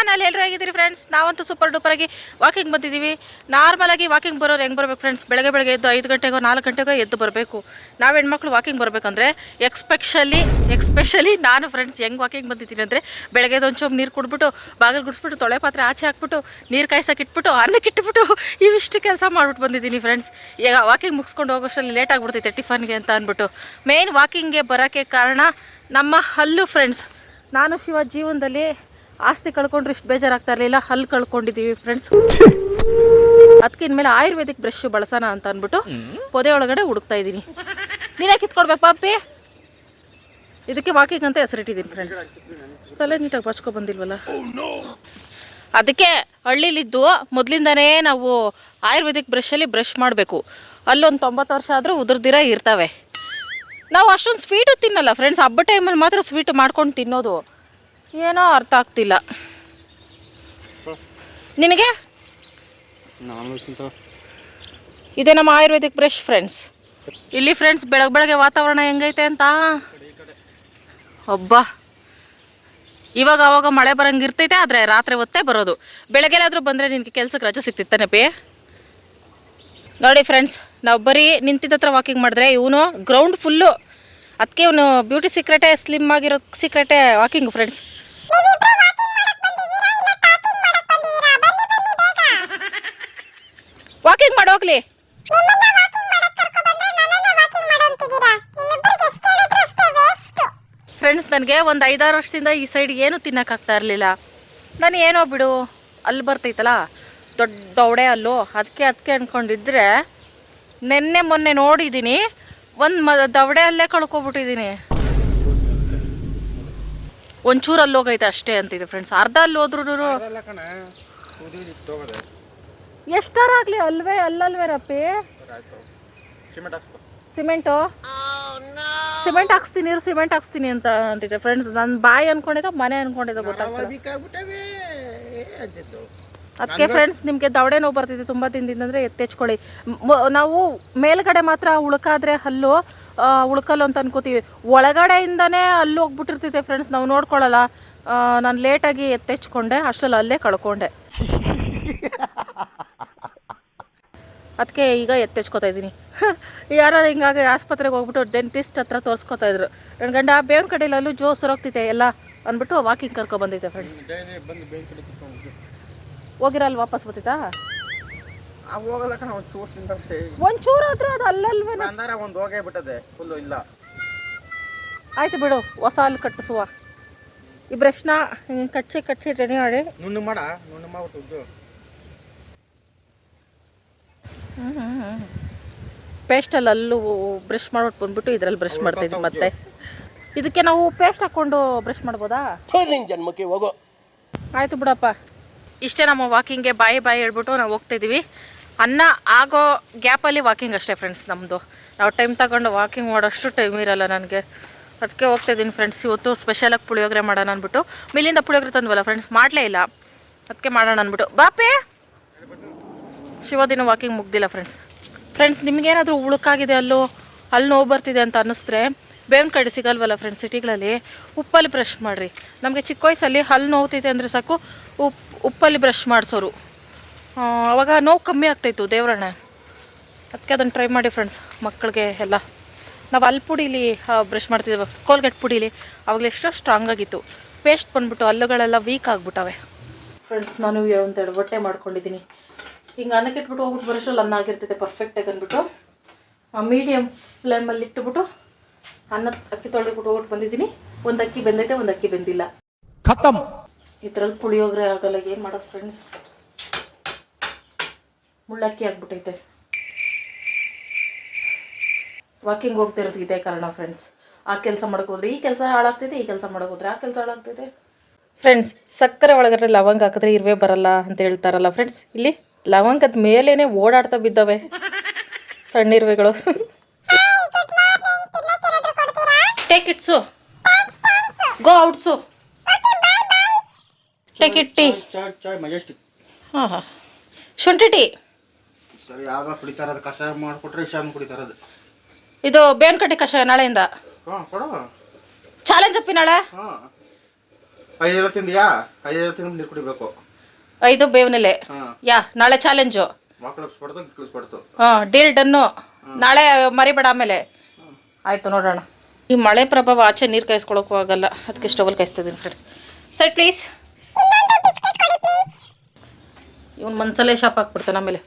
Channel ಎಲ್ಲರೂ ಆಗಿದ್ದೀರಿ friends ನಾವಂತೂ ಸೂಪರ್ ಡೂಪರ್ ಆಗಿ ವಾಕಿಂಗ್ ಬಂದಿದ್ದೀವಿ. ನಾರ್ಮಲ್ ಆಗಿ ವಾಕಿಂಗ್ ಬರೋರು ಹೆಂಗೆ ಬರಬೇಕು ಫ್ರೆಂಡ್ಸ್ ಬೆಳಗ್ಗೆ ಬೆಳಗ್ಗೆ ಎದ್ದು ಐದು ಗಂಟೆಗೋ, ನಾಲ್ಕು ಗಂಟೆಗೋ ಎದ್ದು ಬರಬೇಕು. ನಾವು ಹೆಣ್ಮಕ್ಳು ವಾಕಿಂಗ್ ಬರಬೇಕಂದ್ರೆ ಎಕ್ಸ್ಪೆಷಲಿ ಎಕ್ಸ್ಪೆಷಲಿ ನಾನು ಫ್ರೆಂಡ್ಸ್ ಹೆಂಗೆ ವಾಕಿಂಗ್ ಬಂದಿದ್ದೀನಿ ಅಂದರೆ ಬೆಳಗ್ಗೆ ಒಂದು ಚೊಂಬು ನೀರು ಕುಡ್ಬಿಟ್ಟು ಬಾಗಿಲು ಗುಡಿಸ್ಬಿಟ್ಟು, ತೊಳೆ ಪಾತ್ರೆ ಆಚೆ ಹಾಕ್ಬಿಟ್ಟು, ನೀರು ಕಾಯ್ಸಕ್ಕೆ ಇಟ್ಬಿಟ್ಟು ಅನ್ನಕ್ಕೆ ಇಟ್ಬಿಟ್ಟು ಇವಿಷ್ಟು ಕೆಲಸ ಮಾಡ್ಬಿಟ್ಟು ಬಂದಿದ್ದೀನಿ ಫ್ರೆಂಡ್ಸ್ ಈಗ ವಾಕಿಂಗ್ ಮುಗಿಸ್ಕೊಂಡು ಹೋಗೋಷ್ಟರಲ್ಲಿ ಲೇಟ್ ಆಗಿಬಿಡ್ತೈತೆ ಟಿಫನ್ಗೆ ಅಂತ ಅಂದ್ಬಿಟ್ಟು. ಮೇನ್ ವಾಕಿಂಗ್ಗೆ ಬರೋಕ್ಕೆ ಕಾರಣ ನಮ್ಮ ಹಲ್ಲು ಫ್ರೆಂಡ್ಸ್ ನಾನು ಶಿವ ಜೀವನದಲ್ಲಿ ಆಸ್ತಿ ಕಳ್ಕೊಂಡ್ರೆ ಇಷ್ಟು ಬೇಜಾರಾಗ್ತಾ ಇರಲಿಲ್ಲ ಹಲ್ಲು ಕಳ್ಕೊಂಡಿದ್ದೀವಿ ಫ್ರೆಂಡ್ಸ್ ಅದಕ್ಕೆ ಇನ್ಮೇಲೆ ಆಯುರ್ವೇದಿಕ್ ಬ್ರಷ್ ಬಳಸೋಣ ಅಂತ ಅಂದ್ಬಿಟ್ಟು ಪೊದೆ ಒಳಗಡೆ ಹುಡುಕ್ತಾ ಇದ್ದೀನಿ. ನೀನೇ ಕಿತ್ಕೊಡ್ಬೇಕು ಪಾಪಿ? ಇದಕ್ಕೆ ವಾಕಿಂಗ್ ಅಂತ ಹೆಸರಿಟ್ಟಿದ್ದೀನಿ ಫ್ರೆಂಡ್ಸ್ ತಲೆ ನೀಟಾಗಿ ಬಚ್ಕೊ ಬಂದಿಲ್ವಲ್ಲ? ಅದಕ್ಕೆ ಹಳ್ಳಿಲಿದ್ದು ಮೊದಲಿಂದನೇ ನಾವು ಆಯುರ್ವೇದಿಕ್ ಬ್ರಷಲ್ಲಿ ಬ್ರಷ್ ಮಾಡಬೇಕು. ಅಲ್ಲೊಂದು ತೊಂಬತ್ತು ವರ್ಷ ಆದರೂ ಉದುರ್ದಿರ ಇರ್ತವೆ. ನಾವು ಅಷ್ಟೊಂದು ಸ್ವೀಟು ತಿನ್ನಲ್ಲ ಫ್ರೆಂಡ್ಸ್ ಹಬ್ಬ ಟೈಮಲ್ಲಿ ಮಾತ್ರ ಸ್ವೀಟ್ ಮಾಡ್ಕೊಂಡು ತಿನ್ನೋದು. ಏನೋ ಅರ್ಥ ಆಗ್ತಿಲ್ಲ. ನಿನಗೆ? ಇದೆ ನಮ್ಮ ಆಯುರ್ವೇದಿಕ್ ಬ್ರಷ್ ಫ್ರೆಂಡ್ಸ್ ಇಲ್ಲಿ ಫ್ರೆಂಡ್ಸ್ ಬೆಳಗ್ಗೆ ಬೆಳಗ್ಗೆ ವಾತಾವರಣ ಹೆಂಗೈತೆ ಅಂತ? ಒಬ್ಬ ಇವಾಗ ಅವಾಗ ಮಳೆ ಬರಂಗೆ ಇರ್ತೈತೆ ಆದರೆ ರಾತ್ರಿ ಹೊತ್ತೇ ಬರೋದು. ಬೆಳಗ್ಗೆಲಾದ್ರೂ ಬಂದರೆ ನಿನಗೆ ಕೆಲ್ಸಕ್ಕೆ ರಜೆ ಸಿಗ್ತಿತ್ತಾನೆ ಪೇ? ನೋಡಿ ಫ್ರೆಂಡ್ಸ್ ನಾವು ಬರೀ ನಿಂತಿದ್ದ ಹತ್ರ ವಾಕಿಂಗ್ ಮಾಡಿದ್ರೆ ಇವನು ಗ್ರೌಂಡ್ ಫುಲ್ಲು ಅದಕ್ಕೆ ಇವನು ಬ್ಯೂಟಿ ಸೀಕ್ರೆಟೇ ಸ್ಲಿಮ್ ಆಗಿರೋ ಸೀಕ್ರೆಟೇ ವಾಕಿಂಗ್ ಫ್ರೆಂಡ್ಸ್ ವಾಕಿಂಗ್ ಮಾಡೋಗ್ಲಿ ಫ್ರೆಂಡ್ಸ್ ನನಗೆ ಒಂದು ಐದಾರು ವರ್ಷದಿಂದ ಈ ಸೈಡ್ ಏನು ತಿನ್ನೋಕ್ಕಾಗ್ತಾ ಇರಲಿಲ್ಲ. ನಾನು ಏನೋ ಬಿಡು, ಅಲ್ಲಿ ಬರ್ತೈತಲ್ಲ, ದೊಡ್ಡ ದೌಡೆ ಅಲ್ಲೋ ಅದಕ್ಕೆ ಅದಕ್ಕೆ ಅಂದ್ಕೊಂಡಿದ್ರೆ ನಿನ್ನೆ ಮೊನ್ನೆ ನೋಡಿದ್ದೀನಿ ಒಂದು ಮ ದವಡೆ ಅಲ್ಲೇ ಕಳ್ಕೊಬಿಟ್ಟಿದ್ದೀನಿ ಒಂಚೂರು ಅಲ್ಲಿ ಹೋಗೈತೆ ಅಷ್ಟೇ ಅಂತಿದೆ ಫ್ರೆಂಡ್ಸ್ ಅರ್ಧ ಅಲ್ಲಿ ಹೋದ್ರು ಅಲ್ಲ ಆಗ್ಲಿ ಅಲ್ವೇ ಅಲ್ಲಲ್ವೇ ರಪ್ಪಿ? Cement cement? ಹಾಕ್ಸ್ತೀನಿ ಇರು ಸಿಮೆಂಟ್ ಹಾಕ್ಸ್ತೀನಿ ಅಂತ ಅಂತಿದೆ ಫ್ರೆಂಡ್ಸ್ ನನ್ನ ಬಾಯಿ ಅನ್ಕೊಂಡಿದ್ದ ಮನೆ ಅನ್ಕೊಂಡಿದ್ದ ಗೊತ್ತಾಗ್ತದೆ ಅದಕ್ಕೆ ಫ್ರೆಂಡ್ಸ್ ನಿಮಗೆ ದವಡೆ ನೋವು ಬರ್ತಿದೆ ತುಂಬ ದಿನದಿಂದ ಅಂದರೆ ಎತ್ತೆಚ್ಕೊಳ್ಳಿ. ನಾವು ಮೇಲ್ಗಡೆ ಮಾತ್ರ ಉಳ್ಕಾದ್ರೆ ಹಲ್ಲು ಉಳ್ಕಲ್ಲು ಅಂತ ಅನ್ಕೋತೀವಿ. ಒಳಗಡೆಯಿಂದನೇ ಅಲ್ಲಿ ಹೋಗ್ಬಿಟ್ಟಿರ್ತೈತೆ ಫ್ರೆಂಡ್ಸ್ ನಾವು ನೋಡ್ಕೊಳ್ಳಲ್ಲ ನಾನು ಲೇಟಾಗಿ ಎತ್ತೆಚ್ಕೊಂಡೆ ಅಷ್ಟರಲ್ಲಿ ಅಲ್ಲೇ ಕಳ್ಕೊಂಡೆ. ಅದಕ್ಕೆ ಈಗ ಎತ್ತೆಚ್ಕೋತಾ ಇದ್ದೀನಿ. ಯಾರು ಹಿಂಗಾಗಿ ಆಸ್ಪತ್ರೆಗೆ ಹೋಗ್ಬಿಟ್ಟು ಡೆಂಟಿಸ್ಟ್ ಹತ್ರ ತೋರಿಸ್ಕೊತಾ ಇದ್ರು. ನನ್ನ ಗಂಡ ಬೇವಿನ ಕಡೆಯಲ್ಲೂ ಅಲ್ಲೂ ಜೋ ಸೊರೋಗ್ತೈತೆ ಎಲ್ಲ ಅಂದ್ಬಿಟ್ಟು ವಾಕಿಂಗ್ ಕರ್ಕೊಂಡು ಬಂದೈತೆ ಫ್ರೆಂಡ್ಸ್ ಹೋಗಿರಲ್ಲ ವಾಪಸ್ ಬರ್ತಿತ್ತಾ ಒಂದು ಚೂರು ತಿಂತಾರೆ ಒಂಚೂರು ಆದ್ರೂ ಅದು ಅಂದಾರ ಒಂದು ಹೋಗೇ ಬಿಟ್ಟದೆ ಫುಲ್ಲು ಇಲ್ಲ. ಆಯ್ತು ಬಿಡು ಹೊಸ ಅಲ್ಲಿ ಕಟ್ಟಿಸುವ. ಈ ಬ್ರಷ್ನ ಹಿಂಗೆ ಕಟ್ಟಿ ಕಟ್ಟಿ ರೆಡಿ ಮಾಡಿ. ನುಣ್ಣು ಮಾಡ ನುಣ್ಣು ಮಾಡ್ಬಿಟ್ಟು ಉಜ್ಜು. ಪೇಸ್ಟಲ್ಲಿ ಅಲ್ಲೂ ಬ್ರಷ್ ಮಾಡ್ಬಿಟ್ಟು ಬಂದ್ಬಿಟ್ಟು ಇದ್ರಲ್ಲಿ ಬ್ರಷ್ ಮಾಡ್ತಾಯಿದ್ವಿ ಮತ್ತೆ. ಇದಕ್ಕೆ ನಾವು ಪೇಸ್ಟ್ ಹಾಕೊಂಡು ಬ್ರಷ್ ಮಾಡ್ಬೋದಾ? ನಿನ್ ಜನ್ಮಕ್ಕೆ ಹೋಗೋ. ಆಯ್ತು ಬಿಡಪ್ಪ. ಇಷ್ಟೇ ನಮ್ಮ ವಾಕಿಂಗ್ಗೆ ಬಾಯಿ ಬಾಯಿ ಹೇಳ್ಬಿಟ್ಟು ನಾವು ಹೋಗ್ತಾ ಇದೀವಿ. ಅನ್ನ ಆಗೋ ಗ್ಯಾಪಲ್ಲಿ ವಾಕಿಂಗ್ ಅಷ್ಟೇ ಫ್ರೆಂಡ್ಸ್ ನಮ್ಮದು ನಾವು ಟೈಮ್ ತಗೊಂಡು ವಾಕಿಂಗ್ ಮಾಡೋಷ್ಟು ಟೈಮ್ ಇರಲ್ಲ ನನಗೆ. ಅದಕ್ಕೆ ಹೋಗ್ತಾ ಇದ್ದೀನಿ ಫ್ರೆಂಡ್ಸ್ ಇವತ್ತು ಸ್ಪೆಷಲಾಗಿ ಪುಳಿಯೋಗರೆ ಮಾಡೋಣ ಅಂದ್ಬಿಟ್ಟು. ಮಿಲ್ಲಿಂದ ಪುಳಿಯೋಗರೆ ತಂದ್ವಲ್ಲ ಫ್ರೆಂಡ್ಸ್ ಮಾಡಲೇ ಇಲ್ಲ. ಅದಕ್ಕೆ ಮಾಡೋಣ ಅಂದ್ಬಿಟ್ಟು. ಬಾಪೇ! ಶಿವದಿನ ವಾಕಿಂಗ್ ಮುಗ್ದಿಲ್ಲ ಫ್ರೆಂಡ್ಸ್ ಫ್ರೆಂಡ್ಸ್ ನಿಮಗೇನಾದರೂ ಉಳುಕಾಗಿದೆ ಅಲ್ಲೋ, ಅಲ್ಲಿ ನೋವು ಬರ್ತಿದೆ ಅಂತ ಅನ್ನಿಸ್ರೆ ಬೇವಿನ ಕಡೆ ಸಿಗಲ್ವಲ್ಲ ಫ್ರೆಂಡ್ಸ್ ಸಿಟಿಗಳಲ್ಲಿ, ಉಪ್ಪಲ್ಲಿ ಬ್ರಷ್ ಮಾಡಿರಿ. ನಮಗೆ ಚಿಕ್ಕ ವಯಸ್ಸಲ್ಲಿ ಹಲ್ಲು ನೋವ್ತಿದೆ ಅಂದರೆ ಸಾಕು ಉಪ್ಪು ಉಪ್ಪಲ್ಲಿ ಬ್ರಷ್ ಮಾಡಿಸೋರು. ಅವಾಗ ನೋವು ಕಮ್ಮಿ ಆಗ್ತಾಯಿತ್ತು ದೇವ್ರಣ್ಣ. ಅದಕ್ಕೆ ಅದನ್ನು ಟ್ರೈ ಮಾಡಿ ಫ್ರೆಂಡ್ಸ್ ಮಕ್ಕಳಿಗೆ ಎಲ್ಲ. ನಾವು ಅಲ್ಲಿ ಪುಡೀಲಿ ಬ್ರಷ್ ಮಾಡ್ತಿದ್ವಿ ಕೋಲ್ಗೆಟ್ ಪುಡೀಲಿ. ಅವಾಗಲೇ ಎಷ್ಟೋ ಸ್ಟ್ರಾಂಗ್ ಆಗಿತ್ತು. ಪೇಸ್ಟ್ ಬಂದ್ಬಿಟ್ಟು ಹಲ್ಲುಗಳೆಲ್ಲ ವೀಕ್ ಆಗಿಬಿಟ್ಟವೆ. ಫ್ರೆಂಡ್ಸ್ ನಾನು ಒಂದೆರಡು ಬಟ್ಟೆ ಮಾಡ್ಕೊಂಡಿದ್ದೀನಿ. ಹಿಂಗೆ ಅನ್ನಕ್ಕೆ ಇಟ್ಬಿಟ್ಟು ಹೋಗ್ಬಿಟ್ಟು ಬರೋಷ್ಟ್ರಲ್ಲಿ ಅನ್ನ ಆಗಿರ್ತೈತೆ ಪರ್ಫೆಕ್ಟಾಗಿ ಅಂದ್ಬಿಟ್ಟು. ಮೀಡಿಯಮ್ ಫ್ಲೇಮಲ್ಲಿ ಇಟ್ಬಿಟ್ಟು ಅನ್ನ ಅಕ್ಕಿ ತೊಳೆದ್ಬಿಟ್ಟು ಹೋಗ್ಬಿಟ್ಟು ಬಂದಿದ್ದೀನಿ. ಒಂದು ಅಕ್ಕಿ ಬೆಂದೈತೆ ಒಂದು ಅಕ್ಕಿ ಬೆಂದಿಲ್ಲ. ಖತಮ್. ಇದ್ರಲ್ಲಿ ಪುಳಿಯೋಗರೆ ಆಗಲ್ಲ ಏನು ಮಾಡೋದು ಫ್ರೆಂಡ್ಸ್ ಮುಳ್ಳಕ್ಕಿ ಆಗ್ಬಿಟ್ಟೈತೆ. ವಾಕಿಂಗ್ ಹೋಗ್ತಿರೋದು ಇದೇ ಕಾರಣ ಫ್ರೆಂಡ್ಸ್ ಆ ಕೆಲಸ ಹೋದ್ರೆ ಈ ಕೆಲಸ ಹಾಳಾಗ್ತೈತೆ ಈ ಕೆಲಸ ಹೋದ್ರೆ ಆ ಕೆಲಸ ಹಾಳಾಗ್ತೈತೆ ಫ್ರೆಂಡ್ಸ್ ಸಕ್ಕರೆ ಒಳಗಡೆ ಲವಂಗ ಹಾಕಿದ್ರೆ ಇರುವೆ ಬರಲ್ಲ ಅಂತ ಹೇಳ್ತಾರಲ್ಲ ಫ್ರೆಂಡ್ಸ್ ಇಲ್ಲಿ ಲವಂಗದ ಮೇಲೇನೆ ಓಡಾಡ್ತಾ ಬಿದ್ದಾವೆ ಸಣ್ಣ ಇರುವೆಗಳು. Take it's go outs take it tea chai chai Majestic ಹಾಂ ಹಾಂ. ಶುಂಠಿ ಟೀ ಸರಿ ಯಾವಾಗ ಕಷಾಯ ಮಾಡಿಕೊಟ್ರೆ ಶಾಮ್ ಕುಡಿತಾರದು. ಇದು ಬೇನ್ಕಟ್ಟಿ ಕಟ್ಟಿ ಕಷಾಯ ನಾಳೆಯಿಂದ. ಹಾಂ ಕೊಡು. ಚಾಲೆಂಜ್ ಅಪ್ಪಿ ನಾಳೆ? ಹಾಂ. ಐದು ತಿಂದು ನೀರು ಕುಡಿಬೇಕು. ಐದು ಬೇವನೆಲೆ. ಹಾಂ. ಯಾ ನಾಳೆ ಚಾಲೆಂಜು ಮಕ್ಕಳು ಹಾಂ ಡೀಲ್ ಡನ್ನು ನಾಳೆ ಮರಿಬೇಡ ಆಮೇಲೆ. ಆಯಿತು ನೋಡೋಣ. ಈ ಮಳೆ ಪ್ರಭಾವ ಆಚೆ ನೀರು ಕಾಯಿಸ್ಕೊಳಕ್ಕೂ ಆಗಲ್ಲ. ಅದಕ್ಕೆ ಸ್ಟವಲ್ ಕಾಯಿಸ್ತಿದ್ದೀನಿ ಫ್ರೆಂಡ್ಸ್ ಸರ್ ಪ್ಲೀಸ್ ಇವನು ಮನ್ಸಲ್ಲೇ ಶಾಪ್ ಹಾಕ್ಬಿಡ್ತಾನೆ ಆಮೇಲೆ.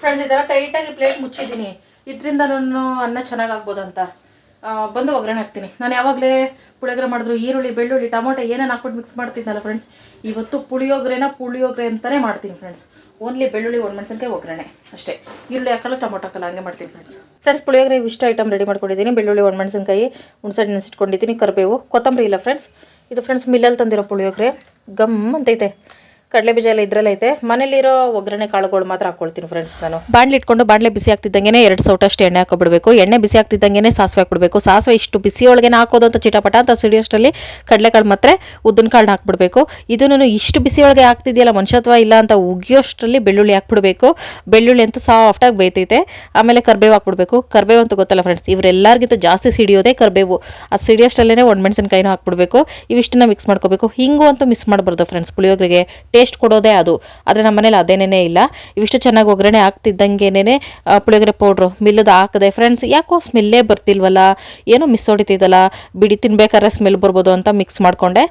ಫ್ರೆಂಡ್ಸ್ ಇದೆಲ್ಲ ಟೈಟಾಗಿ ಪ್ಲೇಟ್ ಮುಚ್ಚಿದ್ದೀನಿ. ಇದರಿಂದ ನಾನು ಅನ್ನ ಚೆನ್ನಾಗಿ ಆಗ್ಬೋದಂತ ಆ, ಬಂದು ಒಗ್ಗರಣೆ ಹಾಕ್ತೀನಿ. ನಾನು ಯಾವಾಗಲೇ ಪುಳಿಯೋಗರೆ ಮಾಡಿದ್ರು ಈರುಳ್ಳಿ ಬೆಳ್ಳುಳ್ಳಿ ಟೊಮೊಟೊ ಏನೇನು ಹಾಕ್ಬಿಟ್ಟು ಮಿಕ್ಸ್ ಮಾಡ್ತಿದ್ದಲ್ಲ ಫ್ರೆಂಡ್ಸ್ ಇವತ್ತು ಪುಳಿಯೋಗರೆನ ಪುಳಿಯೋಗರೆ ಅಂತಲೇ ಮಾಡ್ತೀನಿ ಫ್ರೆಂಡ್ಸ್ ಓನ್ಲಿ ಬೆಳ್ಳುಳ್ಳಿ ಒಣಮೆಣಸಿನ್ಕಾಯಿ ಒಗ್ಗರಣೆ. ಅಷ್ಟೇ. ಈರುಳ್ಳಿ ಹಾಕಲ್ಲ ಟೊಮೊಟೊ ಹಾಕಲ್ಲ ಹಂಗೆ ಮಾಡ್ತೀನಿ ಫ್ರೆಂಡ್ಸ್ ಫ್ರೆಂಡ್ಸ್ ಪುಳಿಯೋಗರೆ ಇಷ್ಟು ಐಟಮ್ ರೆಡಿ ಮಾಡ್ಕೊಂಡಿದ್ದೀನಿ. ಬೆಳ್ಳುಳ್ಳಿ ಒಣಮೆಣಸಿನ್ಕಾಯಿ ಹುಣಸೆ ನೆನೆಸಿಟ್ಕೊಂಡಿದ್ದೀನಿ ಕರಿಬೇವು ಕೊತ್ತಂಬರಿ ಇಲ್ಲ ಫ್ರೆಂಡ್ಸ್ ಇದು ಫ್ರೆಂಡ್ಸ್ ಮಿಲ್ಲಲ್ಲಿ ತಂದಿರೋ ಪುಳಿಯೋಗರೆ. ಗಮ್ ಅಂತೈತೆ. ಕಡಲೆ ಬೀಜ ಎಲ್ಲ ಇದ್ರಲ್ಲ ಐತೆ. ಮನೇಲಿರೋ ಒಗ್ಗರಣೆ ಕಾಳುಗಳು ಮಾತ್ರ ಹಾಕೊಳ್ತೀನಿ ಫ್ರೆಂಡ್ಸ್ ನಾನು. ಬಾಣಲಿ ಇಟ್ಕೊಂಡು ಬಾಣಲೆ ಬಿಸಿ ಆಗ್ತಿದ್ದಂಗೆ ಎರಡು ಸೌಟಷ್ಟು ಎಣ್ಣೆ ಹಾಕೊಬಿಡ್ಬೇಕು. ಎಣ್ಣೆ ಬಿಸಿ ಆಗ್ತಿದ್ದಂಗೆ ಸಾಸಿವೆ ಹಾಕ್ಬಿಡ್ಬೇಕು. ಸಾಸಿವೆ ಇಷ್ಟು ಬಿಸಿ ಒಳಗೆ ಹಾಕೋದು ಅಂತ ಚಿಟಪಟ ಅಂತ ಸಿಡಿಯೋಷ್ಟರಲ್ಲಿ ಕಡಲೆಕಾಳು ಮಾತ್ರ ಉದ್ದಿನ ಕಾಳನ್ನ ಹಾಕ್ಬಿಡ್ಬೇಕು. ಇದನ್ನು ಇಷ್ಟು ಬಿಸಿ ಒಳಗೆ ಆಗ್ತಿದೆಯಲ್ಲ ಮನುಷ್ಯತ್ವ ಇಲ್ಲ ಅಂತ ಉಗಿಯೋಷ್ಟರಲ್ಲಿ ಬೆಳ್ಳುಳ್ಳಿ ಹಾಕ್ಬಿಡ್ಬೇಕು. ಬೆಳ್ಳುಳ್ಳಿ ಅಂತ ಸಾಫ್ಟಾಗಿ ಬೇಯ್ತೈತೆ. ಆಮೇಲೆ ಕರ್ಬೇವು ಹಾಕ್ಬಿಡ್ಬೇಕು. ಕರ್ಬೇವು ಅಂತ ಗೊತ್ತಲ್ಲ ಫ್ರೆಂಡ್ಸ್ ಇವರೆಲ್ಲರಿಗಿಂತ ಜಾಸ್ತಿ ಸಿಡಿಯೋದೇ ಕರ್ಬೇವು. ಅದು ಒಣ ಮೆಣಸಿನಕಾಯಿನೂ ಹಾಕ್ಬಿಡ್ಬೇಕು. ಇವಿಷ್ಟನ್ನ ಮಿಕ್ಸ್ ಮಾಡ್ಕೋಬೇಕು. ಹಿಂಗು ಅಂತೂ ಮಿಸ್ ಮಾಡಬಾರ್ದು ಫ್ರೆಂಡ್ಸ್ ಪುಳಿಯೋಗರೆಗೆ. ಟೇಸ್ಟ್ ಕೊಡೋದೇ ಅದು. ಆದರೆ ನಮ್ಮ ಮನೇಲಿ ಅದೇನೇ ಇಲ್ಲ. ಇವಿಷ್ಟು ಚೆನ್ನಾಗಿ ಒಗ್ಗರಣೆ ಆಗ್ತಿದ್ದಂಗೆನೇ ಪುಳಿಯೋಗರೆ ಪೌಡ್ರು ಮಿಲ್ಲದ ಹಾಕಿದೆ. ಫ್ರೆಂಡ್ಸ್ ಯಾಕೋ ಸ್ಮೆಲ್ಲೇ ಬರ್ತಿಲ್ವಲ್ಲ? ಏನೋ ಮಿಸ್ ಹೊಡಿತಿದ್ದಲ್ಲ ಬಿಡಿ, ತಿನ್ಬೇಕಾದ್ರೆ ಸ್ಮೆಲ್ ಬರ್ಬೋದು ಅಂತ ಮಿಕ್ಸ್ ಮಾಡಿಕೊಂಡೆ.